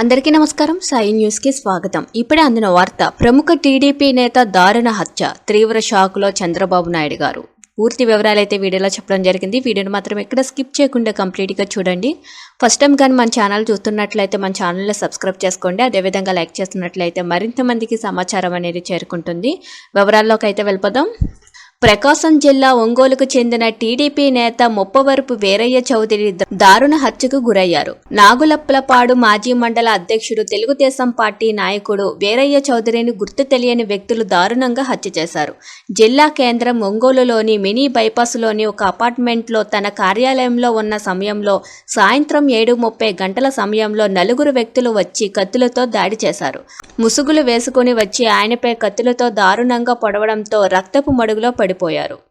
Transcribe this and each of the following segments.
అందరికీ నమస్కారం. సాయి న్యూస్కి స్వాగతం. ఇప్పుడే అందిన వార్త ప్రముఖ టీడీపీ నేత దారుణ హత్య తీవ్ర షాకులో చంద్రబాబు నాయుడు గారు. పూర్తి వివరాలు అయితే వీడియోలో చెప్పడం జరిగింది. వీడియోని మాత్రం ఎక్కడ స్కిప్ చేయకుండా కంప్లీట్గా చూడండి. ఫస్ట్ టైం కానీ మన ఛానల్ చూస్తున్నట్లయితే మన ఛానల్ని సబ్స్క్రైబ్ చేసుకోండి. అదేవిధంగా లైక్ చేస్తున్నట్లయితే మరింత మందికి సమాచారం అనేది చేరుకుంటుంది. వివరాల్లోకి అయితే వెళ్ళిపోదాం. ప్రకాశం జిల్లా ఒంగోలుకు చెందిన టీడీపీ నేత ముప్పవరపు వీరయ్య చౌదరి దారుణ హత్యకు గురయ్యారు. నాగులప్పలపాడు మాజీ మండల అధ్యక్షుడు తెలుగుదేశం పార్టీ నాయకుడు వీరయ్య చౌదరిని గుర్తు తెలియని వ్యక్తులు దారుణంగా హత్య చేశారు. జిల్లా కేంద్రం ఒంగోలులోని మినీ బైపాస్లోని ఒక అపార్ట్మెంట్లో తన కార్యాలయంలో ఉన్న సమయంలో సాయంత్రం ఏడు ముప్పై గంటల సమయంలో నలుగురు వ్యక్తులు వచ్చి కత్తులతో దాడి చేశారు. ముసుగులు వేసుకుని వచ్చి ఆయనపై కత్తులతో దారుణంగా పొడవడంతో రక్తపు మడుగులో పడి పడిపోయారు.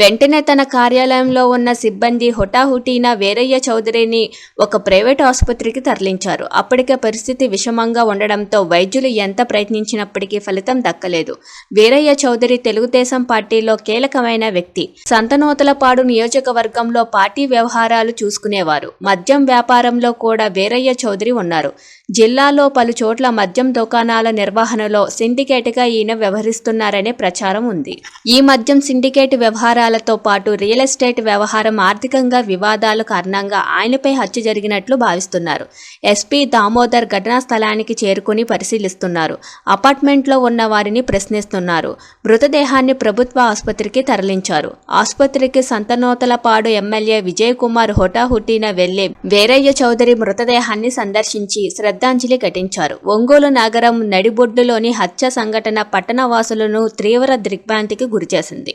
వెంటనే తన కార్యాలయంలో ఉన్న సిబ్బంది హుటాహుటీన వీరయ్య చౌదరిని ఒక ప్రైవేట్ ఆసుపత్రికి తరలించారు. అప్పటికే పరిస్థితి విషమంగా ఉండడంతో వైద్యులు ఎంత ప్రయత్నించినప్పటికీ ఫలితం దక్కలేదు. వీరయ్య చౌదరి తెలుగుదేశం పార్టీలో కీలకమైన వ్యక్తి. సంతనూతలపాడు నియోజకవర్గంలో పార్టీ వ్యవహారాలు చూసుకునేవారు. మద్యం వ్యాపారంలో కూడా వీరయ్య చౌదరి ఉన్నారు. జిల్లాలో పలు చోట్ల మద్యం దుకాణాల నిర్వహణలో సిండికేట్గా ఈయన వ్యవహరిస్తున్నారనే ప్రచారం ఉంది. ఈ మద్యం సిండికేట్ వ్యవహారాలతో పాటు రియల్ ఎస్టేట్ వ్యవహారం ఆర్థికంగా వివాదాల కారణంగా ఆయనపై హత్య జరిగినట్లు భావిస్తున్నారు. ఎస్పీ దామోదర్ ఘటనా స్థలానికి చేరుకుని పరిశీలిస్తున్నారు. అపార్ట్మెంట్లో ఉన్న వారిని ప్రశ్నిస్తున్నారు. మృతదేహాన్ని ప్రభుత్వ ఆసుపత్రికి తరలించారు. ఆసుపత్రికి సంతనోతలపాడు ఎమ్మెల్యే విజయ్ కుమార్ హుటాహుటీన వెళ్ళి వేరయ్య చౌదరి మృతదేహాన్ని సందర్శించి శ్రద్ధాంజలి ఘటించారు. ఒంగోలు నగరం నడిబొడ్డులోని హత్య సంఘటన పట్టణవాసులను తీవ్ర దిగ్భ్రాంతికి గురిచేసింది.